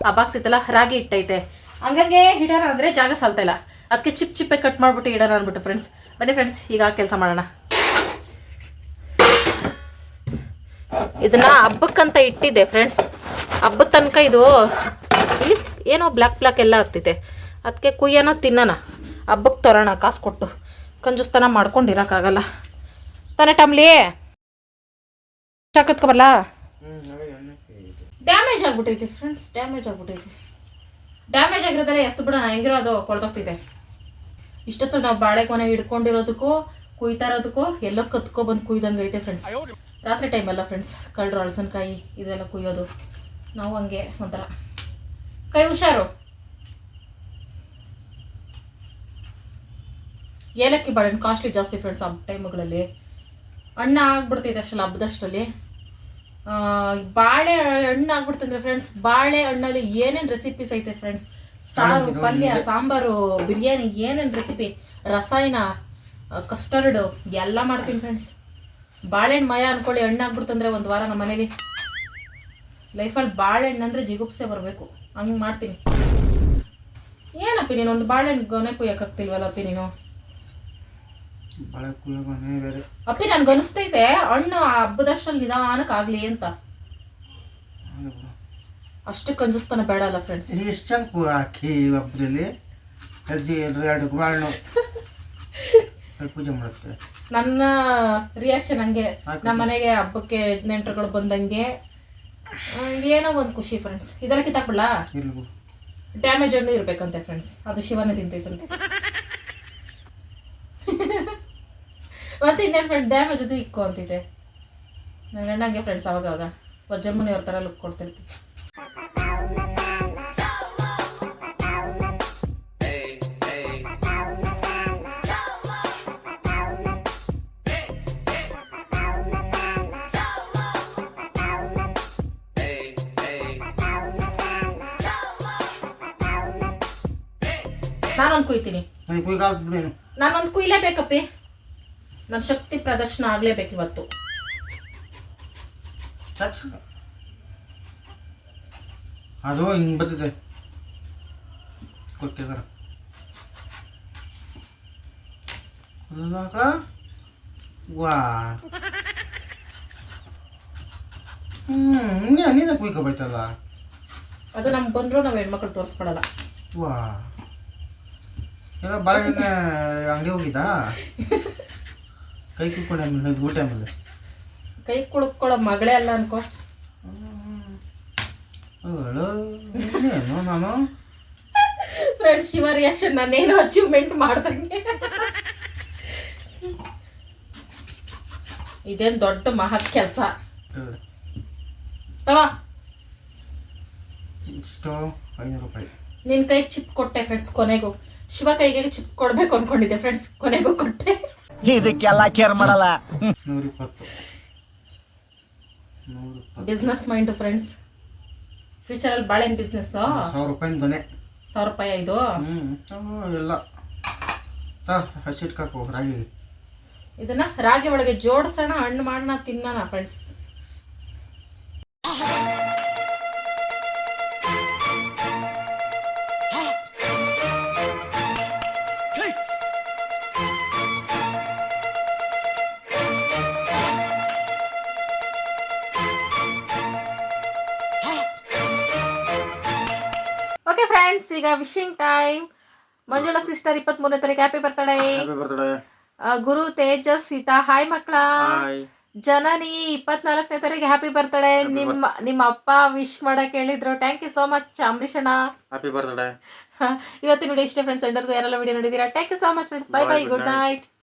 ಆ ಬಾಕ್ಸ್ ಇತ್ತಲ್ಲ, ರಾಗಿ ಇಟ್ಟೈತೆ ಹಂಗಂಗೆ ಇಡೋಣ ಅಂದರೆ ಜಾಗ ಸಾಲ್ತಾ ಇಲ್ಲ. ಅದಕ್ಕೆ ಚಿಪ್ ಚಿಪ್ಪೆ ಕಟ್ ಮಾಡಿಬಿಟ್ಟು ಇಡೋಣ ಅಂದ್ಬಿಟ್ಟು ಫ್ರೆಂಡ್ಸ್ ಬನ್ನಿ ಫ್ರೆಂಡ್ಸ್ ಈಗ ಕೆಲಸ ಮಾಡೋಣ. ಇದನ್ನ ಹಬ್ಬಕ್ಕಂತ ಇಟ್ಟಿದ್ದೆ ಫ್ರೆಂಡ್ಸ್ ಹಬ್ಬದ ತನಕ ಇದು, ಇಲ್ಲಿ ಏನೋ ಬ್ಲ್ಯಾಕ್ ಬ್ಲ್ಯಾಕ್ ಎಲ್ಲ ಆಗ್ತೈತೆ ಅದಕ್ಕೆ ಕುಯ್ಯೋಣ ತಿನ್ನೋಣ. ಹಬ್ಬಕ್ಕೆ ತರೋಣ, ಕಾಸು ಕೊಟ್ಟು. ಕಂಜುಸ್ತನ ಮಾಡ್ಕೊಂಡು ಇರೋಕ್ಕಾಗಲ್ಲ ತಾನೇ ಟಮ್ಲಿ? ಚಾಕತ್ಕೊಬಲ್ಲ ಡ್ಯಾಮೇಜ್ ಆಗ್ಬಿಟ್ಟೈತೆ ಫ್ರೆಂಡ್ಸ್ ಡ್ಯಾಮೇಜ್ ಆಗ್ಬಿಟ್ಟೈತೆ. ಡ್ಯಾಮೇಜ್ ಆಗಿರೋದಲ್ಲ ಎಷ್ಟು ಬಿಡ ಹೆಂಗಿರೋ ಅದು ಕೊಳ್ತೋಗ್ತಿದೆ ಇಷ್ಟೊತ್ತು ನಾವು ಬಾಳೆಕೋನೆ ಹಿಡ್ಕೊಂಡಿರೋದಕ್ಕೂ ಕುಯ್ತಾ ಇರೋದಕ್ಕೂ ಎಲ್ಲ ಕತ್ಕೊ ಬಂದು ಕುಯ್ದಂಗೆ ಐತೆ ಫ್ರೆಂಡ್ಸ್ ರಾತ್ರಿ ಟೈಮಲ್ಲ ಫ್ರೆಂಡ್ಸ್ ಕಳ್ಳರು ಹಳಸನ್ಕಾಯಿ ಇದೆಲ್ಲ ಕುಯ್ಯೋದು. ನಾವು ಹಂಗೆ ಒಂಥರ. ಕೈ ಹುಷಾರು. ಏಲಕ್ಕಿ ಬಾಳೆಹಣ್ಣು ಕಾಸ್ಟ್ಲಿ ಜಾಸ್ತಿ ಫ್ರೆಂಡ್ಸ್ ಆ ಟೈಮ್ಗಳಲ್ಲಿ ಅಣ್ಣ ಆಗ್ಬಿಡ್ತೈತೆ ಅಷ್ಟಲ್ಲ ಹಬ್ಬದಷ್ಟರಲ್ಲಿ ಬಾಳೆ ಹಣ್ಣು ಆಗ್ಬಿಡ್ತಂದ್ರೆ ಫ್ರೆಂಡ್ಸ್ ಬಾಳೆ ಹಣ್ಣಲ್ಲಿ ಏನೇನು ರೆಸಿಪೀಸ್ ಐತೆ ಫ್ರೆಂಡ್ಸ್ ಸಾರು ಪಲ್ಯ ಸಾಂಬಾರು ಬಿರಿಯಾನಿ ಏನೇನು ರೆಸಿಪಿ ರಸಾಯನ ಕಸ್ಟರ್ಡ್ ಎಲ್ಲ ಮಾಡ್ತೀನಿ ಫ್ರೆಂಡ್ಸ್ ಬಾಳೆಹಣ್ಣು ಮಯ ಅನ್ಕೊಳ್ಳಿ ಹಣ್ಣು ಆಗ್ಬಿಡ್ತಂದ್ರೆ ಒಂದು ವಾರ ನಮ್ಮ ಮನೇಲಿ. ಲೈಫಲ್ಲಿ ಬಾಳೆಹಣ್ಣು ಅಂದರೆ ಜಿಗುಪ್ಸೆ ಬರಬೇಕು. ಹಂಗೆ ಮಾಡ್ತೀನಿ. ಏನಪ್ಪಿ ನೀನು ಒಂದು ಬಾಳೆಹಣ್ಣು ಗೊನೆ ಕುಯ್ಯಕ್ಕೆ ಅಪ್ಪಿ ನೀನು? ಬಾಳೆ ಕುಯ್ಯೋಗನೇ ಬೇರೆ. ಅಪ್ಪಿ ನನ್ಗೆ ಅನಿಸ್ತೈತೆ ಹಣ್ಣು ಆ ಹಬ್ಬದಷ್ಟಲ್ಲಿ ನಿಧಾನಕ್ಕೆ ಆಗಲಿ ಅಂತ. ಅಷ್ಟು ಕಂಜಸ್ತನ ಬೇಡ ಅಲ್ಲ ಫ್ರೆಂಡ್ಸ್ ಎಷ್ಟು ಚಂದ ಹಾಕಿ ಹಬ್ಬದಲ್ಲಿ? ಎರಡು ಎರಡು ಪೂಜೆ ಮಾಡುತ್ತೆ. ನನ್ನ ರಿಯಾಕ್ಷನ್ ಹಂಗೆ. ನಮ್ಮ ಮನೆಗೆ ಹಬ್ಬಕ್ಕೆ ನೆಂಟರುಗಳು ಬಂದಂಗೆ ಏನೋ ಒಂದು ಖುಷಿ ಫ್ರೆಂಡ್ಸ್ ಇದೆಲ್ಲ ಕಿತ್ತಾಕ್ಬಿಡ್ಲಾ? ಡ್ಯಾಮೇಜ್ ಹಣ್ಣು ಇರಬೇಕಂತೆ ಫ್ರೆಂಡ್ಸ್ ಅದು ಶಿವನೇ ತಿಂತೈತಂತೆ. ಮತ್ತೆ ಇನ್ನೇನು ಫ್ರೆಂಡ್ ಡ್ಯಾಮೇಜ್ ಅದು ಇಕ್ಕು ಅಂತಿದೆ. ನನ್ನ ಗಂಡಂಗೆ ಫ್ರೆಂಡ್ಸ್ ಅವಾಗ ಅವಾಗ ವಜ್ರಮುನಿ ಅವ್ರ ಥರ ಲುಕ್ ಕೊಡ್ತಿರ್ತೀವಿ ನಾನೊಂದು ಕುಯ್ತೀನಿ ನಾನೊಂದು ಕುಯ್ಲೇಬೇಕಪ್ಪಿ. ನನ್ನ ಶಕ್ತಿ ಪ್ರದರ್ಶನ ಆಗ್ಲೇಬೇಕು ಇವತ್ತು. ಅದು ಹಿಂಗೆ ಬರ್ತಿದೆ ಕೊಟ್ಟಿದಾರ. ವಾ. ಹ್ಞೂ ನೀನೇ ಕುಯ್ಕೊಬೈತಲ್ಲ ಅದು ನಮ್ಗೆ ಬಂದ್ರು ನಾವು ಹೆಣ್ಮಕ್ಳು ತೋರಿಸ್ಕೊಡಲ್ಲ ವಾ. ಎಲ್ಲ ಬಾಳೆಹಣ್ಣೆ ಅಂಗಡಿ ಹೋಗಿದ್ದಾ? ಕೈ ಕುಕ್ಕೊಂಡೆ ಆಮೇಲೆ ಊಟ ಆಮೇಲೆ. ಕೈ ಕುಳ್ಕೊಳ್ಳೋ ಮಗಳೇ ಅಲ್ಲ ಅನ್ಕೋ. ಹೇಳು ಇನ್ನೇನು ನಾನು? ಫ್ರೆಂಡ್ಸ್ ಶಿವ ರಿಯಾಕ್ಷನ್ ನಾನೇನು ಅಚೀವ್ಮೆಂಟ್ ಮಾಡ್ದಂಗೆ. ಇದೇನು ದೊಡ್ಡ ಮಹತ್ ಕೆಲಸ. ತಗೋ. ಇಷ್ಟು ಐನೂರು ರೂಪಾಯಿ. ನಿನ್ ಕೈ ಚಿಪ್ ಕೊಟ್ಟೆ ಫ್ರೆಂಡ್ಸ್ ಕೊನೆಗೂ. ಶಿವ ಕೈಗೆ ಚಿಪ್ ಕೊಡ್ಬೇಕು ಅನ್ಕೊಂಡಿದ್ದೆ ಫ್ರೆಂಡ್ಸ್ ಕೊನೆಗೂ ಕೊಟ್ಟೆ. ಇದಕ್ಕೆಲ್ಲ ಕೇರ್ ಮಾಡಲ್ಲ. ಬಿಸ್ನೆಸ್ ಮೈಂಡ್ ಫ್ರೆಂಡ್ಸ್ ಫ್ಯೂಚರಲ್ಲಿ ಬಾಳೆನ್ ಬಿಸ್ನೆಸ್ ಸಾವಿರ ರೂಪಾಯಿ ಮನೆ ಸಾವಿರ ರೂಪಾಯಿ ಇದು ಹ್ಞೂ ಎಲ್ಲ. ಹಸಿಟ್ಕಾಕು ರಾಗಿ. ಇದನ್ನ ರಾಗಿ ಒಳಗೆ ಜೋಡಿಸೋಣ ಹಣ್ಣು ಮಾಡೋಣ ತಿನ್ನೋಣ ಫ್ರೆಂಡ್ಸ್ ಈಗ ವಿಶಿಂಗ್ ಟೈಮ್. ಮಂಜುಳ ಸಿಸ್ಟರ್ ಇಪ್ಪತ್ತ್ ಮೂರನೇ ತಾರೀಕು. Happy birthday Guru Tejas Seetha hi ಮಕ್ಕಳ. ಜನನಿ ಇಪ್ಪತ್ನಾಲ್ಕನೇ ತಾರೀಕು ಹ್ಯಾಪಿ ಬರ್ತಡೇ ನಿಮ್ಮ ನಿಮ್ಮ ಅಪ್ಪ ವಿಶ್ ಮಾಡಕ್ ಹೇಳಿದ್ರು. Thank you so much Ambareesh ಅಣ್ಣ ಹ್ಯಾಪಿ ಬರ್ತಡೆ ಇವತ್ತಿನ ವಿಡಿಯೋ ಇಷ್ಟೇ ಫ್ರೆಂಡ್ಸ್ ಎಲ್ಲರಿಗೂ ಯಾರೆಲ್ಲ video ನೋಡಿದೀರಾ thank you so much friends bye bye good night